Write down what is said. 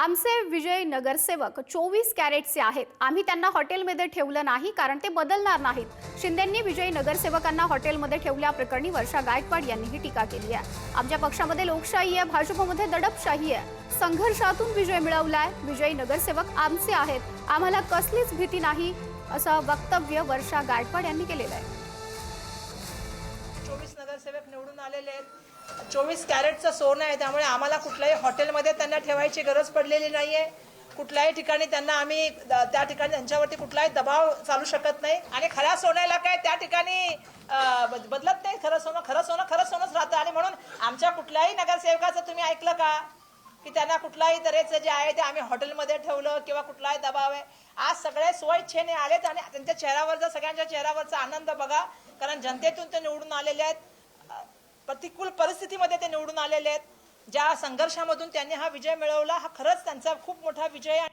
आमचे विजय नगरसेवक चोवीस कॅरेटचे आहेत. आम्ही त्यांना हॉटेलमध्ये ठेवलं नाही कारण ते बदलणार नाहीत. शिंदेंनी विजयी नगरसेवकांना हॉटेलमध्ये ठेवल्याप्रकरणी वर्षा गायकवाड यांनी ही टीका केली आहे. आमच्या पक्षामध्ये लोकशाही आहे भाजपमध्ये दडपशाही आहे. संघर्षातून विजय मिळवलाय. विजयी नगरसेवक आमचे आहेत. आम्हाला कसलीच भीती नाही असं वक्तव्य वर्षा गायकवाड यांनी केलेलं आहे. नगरसेवक निवडून आलेले आहेत. चोवीस कॅरेटचं सोनं आहे त्यामुळे आम्हाला कुठल्याही हॉटेलमध्ये त्यांना ठेवायची गरज पडलेली नाही आहे कुठल्याही ठिकाणी त्यांना आम्ही त्या ठिकाणी त्यांच्यावरती कुठलाही दबाव चालू शकत नाही. आणि खऱ्या सोन्याला काय त्या ठिकाणी बद- बदलत नाही? खरं सोनं खरं सोनं खरं सोनंच राहतं. आणि म्हणून आमच्या कुठल्याही नगरसेवकाचं तुम्ही ऐकलं का? की त्यांना कुठलाही तऱ्हेचं जे आहे ते आम्ही हॉटेलमध्ये ठेवलं किंवा कुठलाही दबाव आहे. आज सगळे स्वइच्छेने आलेत आणि त्यांच्या चेहऱ्यावरचा सगळ्यांच्या चेहऱ्यावरचा आनंद बघा. कारण जनतेतून ते निवडून आलेले आहेत. प्रतिकूल परिस्थितीमध्ये ते निवडून आलेले आहेत. ज्या संघर्षामधून त्यांनी हा विजय मिळवला हा खरंच त्यांचा खूप मोठा विजय आहे.